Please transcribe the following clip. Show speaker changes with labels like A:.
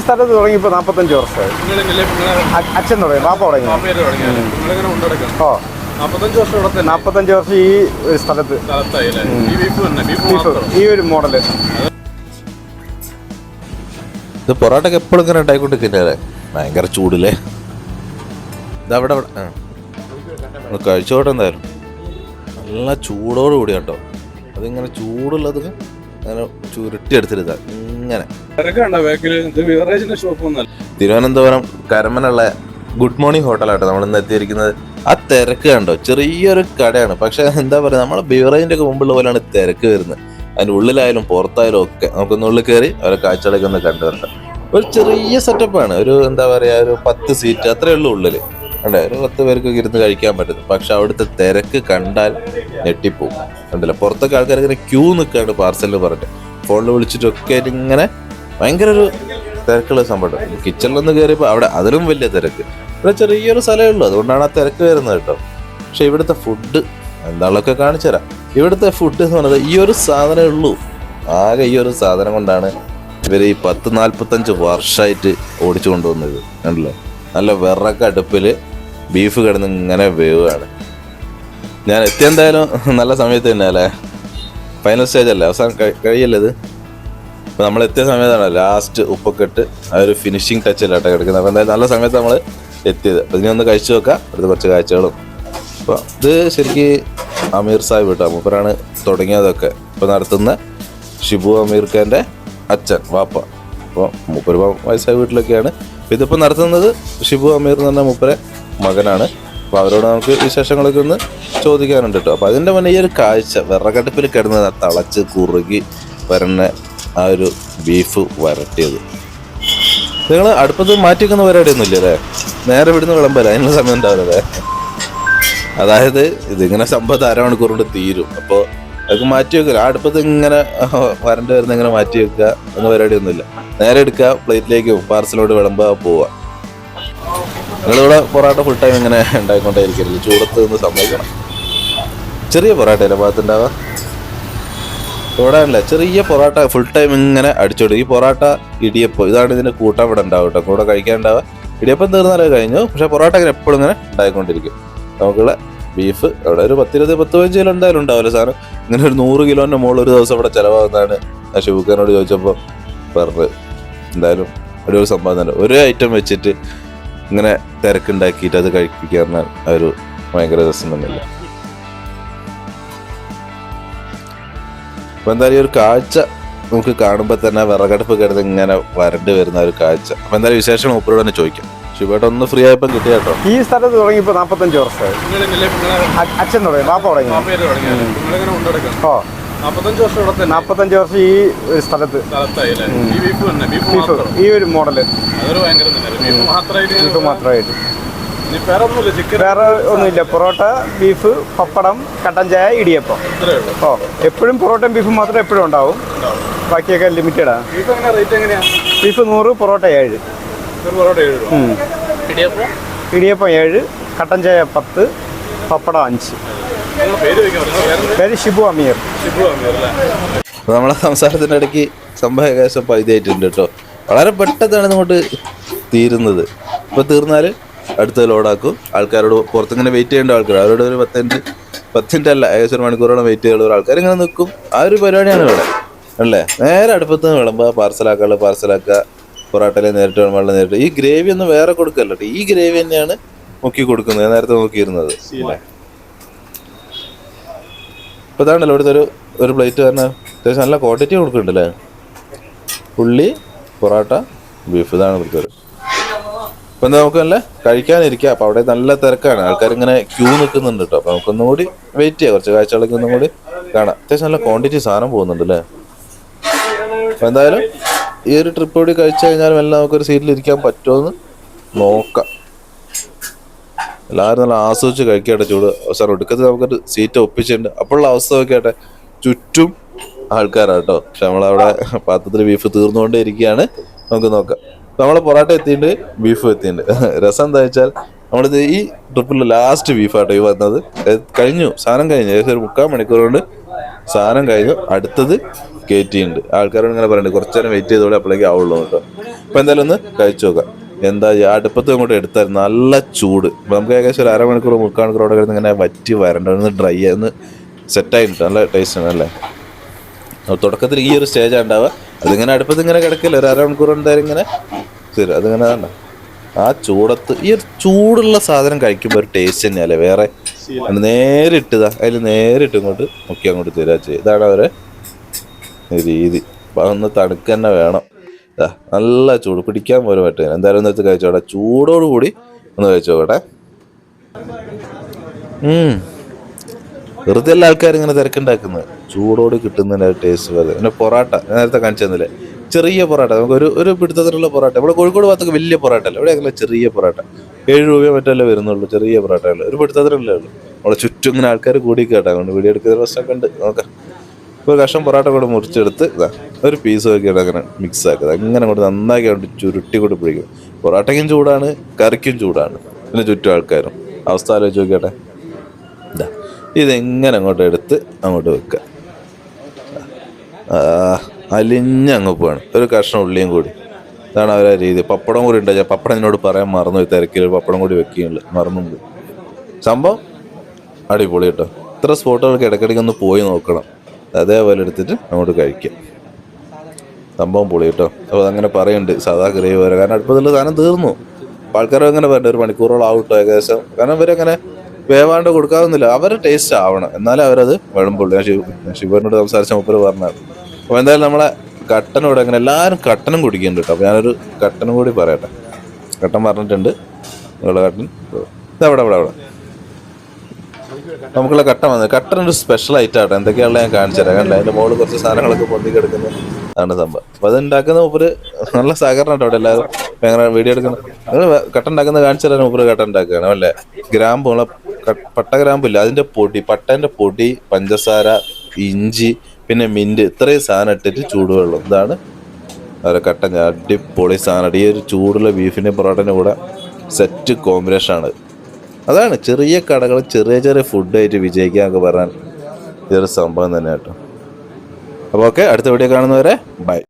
A: സ്ഥലത്ത് തുടങ്ങിയപ്പോൾ നാൽപ്പത്തഞ്ച് വർഷമായി. അ- അച്ഛൻ തുടങ്ങി പാപ്പ തുടങ്ങി. ഓ.
B: വർഷം
A: നാൽപ്പത്തഞ്ച് വർഷം ഈ ഒരു സ്ഥലത്ത്
B: ഈ
A: ഈ ഒരു മോഡൽ.
C: ഇത് പൊറോട്ട എപ്പോഴും ഇങ്ങനെ ഉണ്ടായിക്കൊണ്ടിരിക്കുന്നല്ലേ ഭയങ്കര ചൂടില്ലേ? ഇതവിടെ അവിടെ കഴിച്ചോട്ടെ എന്തായാലും. നല്ല ചൂടോട് കൂടി കേട്ടോ. അതിങ്ങനെ ചൂടുള്ളത് അങ്ങനെ ചുരുട്ടി ഇങ്ങനെ. തിരുവനന്തപുരം കരമനുള്ള ഗുഡ് മോർണിംഗ് ഹോട്ടലാട്ടോ നമ്മൾ ഇന്ന് എത്തിയിരിക്കുന്നത്. ആ തിരക്ക് കണ്ടോ? ചെറിയൊരു കടയാണ്. പക്ഷെ എന്താ പറയുക നമ്മൾ ബിവറേജിന്റെ ഒക്കെ മുമ്പുള്ള പോലെയാണ് തിരക്ക് വരുന്നത്. അതിന്റെ ഉള്ളിലായാലും പുറത്തായാലും ഒക്കെ നമുക്കൊന്ന് ഉള്ളിൽ കയറി അവരെ കാഴ്ചകളൊക്കെ ഒന്ന് കണ്ടുവരട്ടെ ഒരു ചെറിയ സെറ്റപ്പാണ് ഒരു എന്താ പറയുക ഒരു പത്ത് സീറ്റ് അത്രയേ ഉള്ളൂ ഉള്ളിൽ. അല്ലേ ഒരു പത്ത് പേർക്കൊക്കെ ഇരുന്ന് കഴിക്കാൻ പറ്റുന്നു പക്ഷെ അവിടുത്തെ തിരക്ക് കണ്ടാൽ ഞെട്ടിപ്പോവും. ഉണ്ടല്ലോ പുറത്തൊക്കെ ആൾക്കാർ ഇങ്ങനെ ക്യൂ നിൽക്കാണ്ട് പാർസലിൽ പറഞ്ഞിട്ട്. ഫോണിൽ വിളിച്ചിട്ടൊക്കെ ഇങ്ങനെ ഭയങ്കര ഒരു തിരക്കുള്ള സംഭവം കിച്ചണിലൊന്ന് കയറിയപ്പോൾ അവിടെ അതിലും വലിയ തിരക്ക്. ഇവിടെ ചെറിയൊരു സ്ഥലമേ ഉള്ളൂ. അതുകൊണ്ടാണ് ആ തിരക്ക് വരുന്നത് കേട്ടോ. പക്ഷെ ഇവിടുത്തെ ഫുഡ് എന്താണൊക്കെ കാണിച്ചു തരാം. ഇവിടുത്തെ ഫുഡ് എന്ന് പറയുന്നത് ഈ ഒരു സാധനമേ ഉള്ളൂ. ആകെ ഈ ഒരു സാധനം കൊണ്ടാണ് ഇവർ ഈ പത്ത് നാൽപ്പത്തഞ്ച് വർഷമായിട്ട് ഓടിച്ചു കൊണ്ടുവന്നത്. കണ്ടല്ലോ? നല്ല വിറക്ക അടുപ്പിൽ ബീഫ് കിടന്ന് ഇങ്ങനെ വേവുകയാണ്. ഞാൻ എത്തിയെന്തായാലും നല്ല സമയത്ത് തന്നെ അല്ലേ ഫൈനൽ സ്റ്റേജ് അല്ലേ? അവസാനം കഴിയല്ലത് കഴിയല്ലേ ഇത്? നമ്മൾ എത്തിയ സമയത്താണ് ലാസ്റ്റ് ഉപ്പൊക്കെ ഇട്ട് ആ ഒരു ഫിനിഷിങ് ടച്ച് അല്ല കേട്ടോ കിടക്കുന്നത്. അപ്പോൾ എന്തായാലും നല്ല സമയത്ത് നമ്മൾ എത്തിയത്. അപ്പോൾ ഇനി ഒന്ന് കഴിച്ചു നോക്കാം. അടുത്ത കുറച്ച് കാഴ്ചകളും. അപ്പോൾ ഇത് ശരിക്ക് അമീർ സാഹിബ് കേട്ടോ മൂപ്പരാണ് തുടങ്ങിയതൊക്കെ. ഇപ്പോൾ നടത്തുന്ന ഷിബു അമീർ ഖാന്റെ അച്ഛൻ വാപ്പ. അപ്പോൾ മൂപ്പര് വയസ്സായ വീട്ടിലൊക്കെയാണ്. ഇതിപ്പോൾ നടത്തുന്നത് ഷിബു അമീർ എന്ന് പറഞ്ഞ മൂപ്പരെ മകനാണ്. അപ്പോൾ അവരോട് നമുക്ക് വിശേഷങ്ങളൊക്കെ ഒന്ന് ചോദിക്കാനുണ്ട് കേട്ടോ അപ്പോൾ അതിന്റെ മുന്നേ ഈ ഒരു കാഴ്ച വിറകടുപ്പിൽ കിടന്ന് ആ തിളച്ച് കുറുകി വരുന്ന ആ ഒരു ബീഫ് വരട്ടിയത്. നിങ്ങൾ അടുപ്പത്ത് മാറ്റി വെക്കുന്ന പരിപാടിയൊന്നും ഇല്ല അല്ലേ? നേരെ വിടുന്ന വിളമ്പല്ല? അതിനുള്ള സമയം ഉണ്ടാവില്ലേ അതായത് ഇതിങ്ങനെ സംഭവത്ത് അരമണിക്കൂർ കൊണ്ട് തീരും. അപ്പോൾ അതൊക്കെ മാറ്റി വെക്കുക. ആ അടുപ്പത്ത് ഇങ്ങനെ വരണ്ട് വരുന്ന ഇങ്ങനെ മാറ്റി വെക്കുക എന്ന പരിപാടിയൊന്നുമില്ല. നേരെ എടുക്കുക പ്ലേറ്റിലേക്ക് പാർസലോട് വിളമ്പുക പോവുക. നിങ്ങളിവിടെ പൊറാട്ട ഫുൾ ടൈം ഇങ്ങനെ ഉണ്ടായിക്കൊണ്ടേയിരിക്കരുത്. ചൂടത്ത് നിന്ന് സമ്മതിക്കണം. ചെറിയ പൊറോട്ടയല്ലേ ഭാഗത്തുണ്ടാവുക? ഇവിടെ അല്ല ചെറിയ പൊറാട്ട ഫുൾ ടൈം ഇങ്ങനെ അടിച്ചോടും ഈ പൊറാട്ട ഇടിയപ്പം ഇതാണ് ഇതിന്റെ കൂട്ടം ഇവിടെ ഉണ്ടാവും കേട്ടോ. കൂടെ കഴിക്കാനുണ്ടാവുക. ഇടിയപ്പം തീർന്നാലേ കഴിഞ്ഞു. പക്ഷെ പൊറാട്ട ഇങ്ങനെ എപ്പോഴും ഇങ്ങനെ ഉണ്ടായിക്കൊണ്ടിരിക്കും. നമുക്കുള്ള ബീഫ് അവിടെ ഒരു പത്തിരുപത് പത്ത് പതിനഞ്ച് കിലോ എന്തായാലും ഉണ്ടാവില്ല സാധനം. ഇങ്ങനെ ഒരു നൂറ് കിലോന്റെ മുകളിൽ ഒരു ദിവസം ഇവിടെ ചിലവാകുന്നതാണ്. ആ ഷിബുഖാനോട് ചോദിച്ചപ്പോൾ പറഞ്ഞത് എന്തായാലും ഒരു സംഭവം തന്നെ. ഒരു ഐറ്റം വെച്ചിട്ട് ഇങ്ങനെ തിരക്കുണ്ടാക്കിയിട്ട് അത് കഴിപ്പിക്കുക പറഞ്ഞാൽ ഒരു ഭയങ്കര രസം തന്നെയല്ല? അപ്പൊ എന്തായാലും ഒരു കാഴ്ച നമുക്ക് കാണുമ്പോൾ തന്നെ വിറകടുപ്പ് കിടന്ന് ഇങ്ങനെ വരണ്ട് വരുന്ന ഒരു കാഴ്ച. അപ്പൊ എന്തായാലും വിശേഷം മൂപ്പരോട് തന്നെ ചോദിക്കാം. ശിവേട്ട ഒന്ന് ഫ്രീ ആയപ്പോൾ കിട്ടിയ കേട്ടോ.
A: ഈ സ്ഥലത്ത് തുടങ്ങിയപ്പോൾ നാൽപ്പത്തഞ്ച് വർഷം അച്ഛൻ തുടങ്ങി പാപ്പ തുടങ്ങി. ഓ.
B: നാപ്പത്തഞ്ച് വർഷം
A: ഈ ഒരു സ്ഥലത്ത്
B: ഈ ബീഫ്
A: ഒരു
B: മോഡൽ. ബീഫ് മാത്രമായിട്ട് വേറെ ഒന്നുമില്ല
A: പൊറോട്ട ബീഫ് പപ്പടം കട്ടൻ ചായ ഇടിയപ്പം. ഓ എപ്പോഴും പൊറോട്ടയും ബീഫും മാത്രം എപ്പോഴും ഉണ്ടാവും. ബാക്കിയൊക്കെ ലിമിറ്റഡാ
B: ബീഫ്
A: നൂറ് പൊറോട്ട ഏഴ്.
B: ഇടിയപ്പം
A: ഏഴ് കട്ടൻ ചായ പത്ത് പപ്പടം അഞ്ച്.
B: പേര്
A: ഷിബു അമീർ.
B: ഷിബു അമീർ
C: നമ്മളെ സംസാരത്തിന്റെ ഇടയ്ക്ക് സംഭവ ഏകദേശം പൈതായിട്ടുണ്ട് കേട്ടോ. വളരെ പെട്ടെന്നാണ് ഇങ്ങോട്ട് തീരുന്നത്. ഇപ്പൊ തീർന്നാൽ അടുത്ത ലോഡാക്കും. ആൾക്കാരോട് പുറത്തിങ്ങനെ വെയിറ്റ് ചെയ്യേണ്ട ആൾക്കാർ അവരോട് ഒരു പത്തഞ്ച് പത്തിന്റെ അല്ല ഏകദേശം ഒരു മണിക്കൂറോളം വെയിറ്റ് ചെയ്യുന്ന ആൾക്കാർ ഇങ്ങനെ നിൽക്കും ആ ഒരു പരിപാടിയാണ് ഇവിടെ. അല്ലേ? നേരെ അടുപ്പത്ത് നിന്ന് വിളമ്പുക പാർസലാക്കാനുള്ള പാർസലാക്കുക പൊറാട്ടയിലെ നേരിട്ട് വെള്ളം നേരിട്ട്. ഈ ഗ്രേവി ഒന്നും വേറെ കൊടുക്കല്ലോ ഈ ഗ്രേവി തന്നെയാണ് മുക്കി കൊടുക്കുന്നത്. നേരത്തെ നോക്കിയിരുന്നത്. അല്ലേ ഇപ്പൊ ഇതാണല്ലോ ഇവിടുത്തെ ഒരു ഒരു പ്ലേറ്റ് തന്നെ അത്യാവശ്യം നല്ല ക്വാണ്ടിറ്റി കൊടുക്കുന്നുണ്ടല്ലേ? ഉള്ളി പൊറോട്ട ബീഫ് ഇതാണ് ഇവിടുത്തെ ഒരു ഇപ്പൊ എന്താ നമുക്ക് നല്ല കഴിക്കാനിരിക്കാം. അപ്പം അവിടെ നല്ല തിരക്കാണ്. ആൾക്കാർ ഇങ്ങനെ ക്യൂ നിൽക്കുന്നുണ്ട് കേട്ടോ. അപ്പോൾ നമുക്കൊന്നും കൂടി വെയിറ്റ് ചെയ്യാം. കുറച്ച് കാഴ്ചകളൊക്കെ ഒന്നും കൂടി കാണാം. അത്യാവശ്യം നല്ല ക്വാണ്ടിറ്റി സാധനം പോകുന്നുണ്ട് അല്ലേ? അപ്പം എന്തായാലും ഈ ഒരു ട്രിപ്പ് കൂടി കഴിച്ചു കഴിഞ്ഞാൽ എല്ലാം നമുക്കൊരു സീറ്റിൽ ഇരിക്കാൻ പറ്റുമെന്ന് നോക്കാം. എല്ലാവരും നല്ല ആസ്വദിച്ച് കഴിക്കട്ടെ ചൂട് അവസാനം ഒടുക്കത്തിൽ നമുക്കൊരു സീറ്റ് ഒപ്പിച്ചിട്ടുണ്ട്. അപ്പോഴുള്ള അവസ്ഥ നോക്കിയാട്ടെ ചുറ്റും ആൾക്കാരാണ് കേട്ടോ പക്ഷെ നമ്മളവിടെ പാത്രത്തിൽ ബീഫ് തീർന്നുകൊണ്ടേ ഇരിക്കുകയാണ് നമുക്ക് നോക്കാം. നമ്മൾ പൊറോട്ട എത്തിയിട്ടുണ്ട് ബീഫ് എത്തിയിട്ടുണ്ട്. രസം എന്താ വെച്ചാൽ നമ്മളിത് ഈ ട്രിപ്പിൽ ലാസ്റ്റ് ബീഫാട്ടോ ഈ വന്നത്. കഴിഞ്ഞു. സാധനം കഴിഞ്ഞു. ഏകദേശം ഒരു മുക്കാൽ മണിക്കൂർ കൊണ്ട് സാധനം കഴിഞ്ഞു. അടുത്തത് കയറ്റിയിട്ടുണ്ട് ആൾക്കാരോട് ഇങ്ങനെ പറയുന്നുണ്ട് കുറച്ചു നേരം വെയിറ്റ് ചെയ്തോളെ അപ്പോഴേക്കും ആവുള്ളൂ കേട്ടോ അപ്പം എന്തായാലും ഒന്ന് കഴിച്ചു നോക്കാം. എന്താ അടുപ്പത്ത് അങ്ങോട്ട് എടുത്താൽ നല്ല ചൂട്. നമുക്ക് ഏകദേശം ഒരു അരമണിക്കൂർ മുക്കാൽ മണിക്കൂറോടെ കിടന്ന് ഇങ്ങനെ വറ്റി വരണ്ട ഒന്ന് ഡ്രൈ ഒന്ന് സെറ്റായിട്ടുണ്ട് നല്ല ടേസ്റ്റ് ആണ് അല്ലേ? തുടക്കത്തിൽ ഈ ഒരു സ്റ്റേജാണ് ഉണ്ടാവുക. അതിങ്ങനെ അടുപ്പത്ത് ഇങ്ങനെ കിടക്കില്ല ഒരു അരമണിക്കൂർ എന്തായാലും ഇങ്ങനെ ശരി അതിങ്ങനെ തന്നെ ആ ചൂടത്ത് ഈ ഒരു ചൂടുള്ള സാധനം കഴിക്കുമ്പോൾ ഒരു ടേസ്റ്റ് തന്നെയല്ലേ? വേറെ നേരിട്ടതാ അതിൽ നേരിട്ട് ഇങ്ങോട്ട് മുക്കി അങ്ങോട്ട് തരാ ചെയ്യുക. ഇതാണ് അവരെ രീതി. അപ്പം അതൊന്ന് തണുക്ക് തന്നെ വേണം. നല്ല ചൂട്. പിടിക്കാൻ പോലും പറ്റില്ല എന്തായാലും ഒന്ന് എടുത്ത് കഴിച്ചോട്ടെ. ചൂടോട് കൂടി ഒന്ന് കഴിച്ചു നോക്കട്ടെ വെറുതെ എല്ലാ ആൾക്കാരും ഇങ്ങനെ തിരക്കുണ്ടാക്കുന്നത്. ചൂടോട് കിട്ടുന്നതിന്റെ ടേസ്റ്റ് വേറെ പിന്നെ പൊറാട്ട. നേരത്തെ കാണിച്ചു തന്നില്ലേ? ചെറിയ പൊറാട്ട. നമുക്ക് ഒരു ഒരു പിടുത്തത്തിലുള്ള പൊറാട്ട. ഇവിടെ കോഴിക്കോട് ഭാഗത്തൊക്കെ വലിയ പൊറാട്ട അല്ല ഇവിടെ അങ്ങനെ ചെറിയ പൊറാട്ട. ഏഴ് രൂപയോ മറ്റല്ലേ വരുന്നുള്ളൂ. ചെറിയ പൊറാട്ടകൾ ഒരു പിടുത്തത്തിലല്ലേ ഉള്ളൂ. അവിടെ ചുറ്റും ഇങ്ങനെ ആൾക്കാർ കൂടി കേട്ടോ. അതുകൊണ്ട് വീഡിയോ എടുക്കുന്ന പ്രശ്നമൊക്കെ ഉണ്ട്. നോക്കാം. ഒരു കഷ്ണം പൊറോട്ട കൂടെ മുറിച്ചെടുത്ത് ഇതാ ഒരു പീസ് നോക്കിയിട്ട് അങ്ങനെ മിക്സ് ആക്കുക. അങ്ങനെ കൊണ്ട് നന്നാക്കി കൊണ്ട് ചുരുട്ടി കൊണ്ട് പിടിക്കും. പൊറോട്ടയ്ക്കും ചൂടാണ് കറിക്കും ചൂടാണ്. പിന്നെ ചുറ്റും ആൾക്കാരും. അവസ്ഥ ആലോചിച്ച് നോക്കിയാട്ടെ. ഇതാ ഇതെങ്ങനെ അങ്ങോട്ട് എടുത്ത് അങ്ങോട്ട് വെക്കുക. അലിഞ്ഞങ്ങ് പോവാണ്. ഒരു കഷ്ണം ഉള്ളിയും കൂടി. ഇതാണ് അവരെ രീതി. പപ്പടം കൂടി ഉണ്ടാ? പപ്പടം എന്നോട് പറയാൻ മറന്നു തിരക്കിൽ പപ്പടം കൂടി വെക്കുകയുള്ളു. മറന്നു സംഭവം? അടിപൊളി കേട്ടോ. ഇത്ര സ്പോട്ടുകൾക്ക് ഇടയ്ക്കിടയ്ക്ക് ഒന്ന് പോയി നോക്കണം. അതേപോലെ എടുത്തിട്ട് അങ്ങോട്ട് കഴിക്കാം. സംഭവം പൊളി കേട്ടോ അപ്പോൾ അതങ്ങനെ പറയുന്നുണ്ട് സാധാ ഗ്രേവി വരെ കാരണം അടുപ്പത്തിൽ സാധനം തീർന്നു. ആൾക്കാർ അങ്ങനെ പറഞ്ഞു ഒരു മണിക്കൂറോളം ആവട്ടോ ഏകദേശം. കാരണം ഇവരങ്ങനെ വേവാണ്ട് കൊടുക്കാവുന്നില്ല അവരെ ടേസ്റ്റ് ആവണം. എന്നാലേ അവരത് വിളമ്പുള്ളൂ. ഞാൻ ശിവ ശിവനോട് സംസാരിച്ച മുപ്പര് പറഞ്ഞത്. അപ്പോൾ എന്തായാലും നമ്മളെ കട്ടനോട് അങ്ങനെ എല്ലാവരും കട്ടനും കുടിക്കുന്നുണ്ട് കേട്ടോ. അപ്പോൾ ഞാനൊരു കട്ടനും കൂടി പറയട്ടെ. കട്ടൻ പറഞ്ഞിട്ടുണ്ട്. നിങ്ങളുടെ കട്ടൻ. ഇതവിടെ അവിടെ അവിടെ. നമുക്കുള്ള കട്ട വന്നത് കട്ടറിന്റെ സ്പെഷ്യൽ ഐറ്റം ആട്ടോ. എന്തൊക്കെയാണല്ലോ ഞാൻ കാണിച്ചു തരാം. കണ്ടില്ല അതിന്റെ മുകളിൽ കുറച്ച് സാധനങ്ങളൊക്കെ പൊന്തി കിടക്കുന്നു. അതാണ് സംഭവം. അപ്പോൾ അതുണ്ടാക്കുന്ന മൂപ്പര് നല്ല സഹകരണം കേട്ടോ അവിടെ എല്ലാവരും. ഭയങ്കര വീഡിയോ എടുക്കുന്നത് നിങ്ങൾ കട്ട ഉണ്ടാക്കുന്നത് കാണിച്ചു തരാൻ മൂപ്പര് കട്ടൻ ഉണ്ടാക്കുകയാണ്. അല്ലേ? ഗ്രാമ്പ് പട്ട ഗ്രാമ്പില്ല അതിന്റെ പൊടി പട്ടേന്റെ പൊടി പഞ്ചസാര ഇഞ്ചി പിന്നെ മിന്റ് ഇത്രയും സാധനം ഇട്ടിട്ട് ചൂടുവെള്ളം. ഇതാണ് അവരെ കട്ടൻ അടിപൊളി സാധനം. ഈ ഒരു ചൂടുള്ള ബീഫിന്റെ പൊറോട്ടന്റെ കൂടെ സെറ്റ് കോമ്പിനേഷൻ ആണ്. അതാണ് ചെറിയ കടകൾ ചെറിയ ചെറിയ ഫുഡായിട്ട് വിജയിക്കുക എന്നൊക്കെ പറഞ്ഞാൽ ഇതൊരു സംഭവം തന്നെ കേട്ടോ. അപ്പോൾ ഓക്കെ അടുത്ത വീഡിയോ കാണുന്നവരെ ബൈ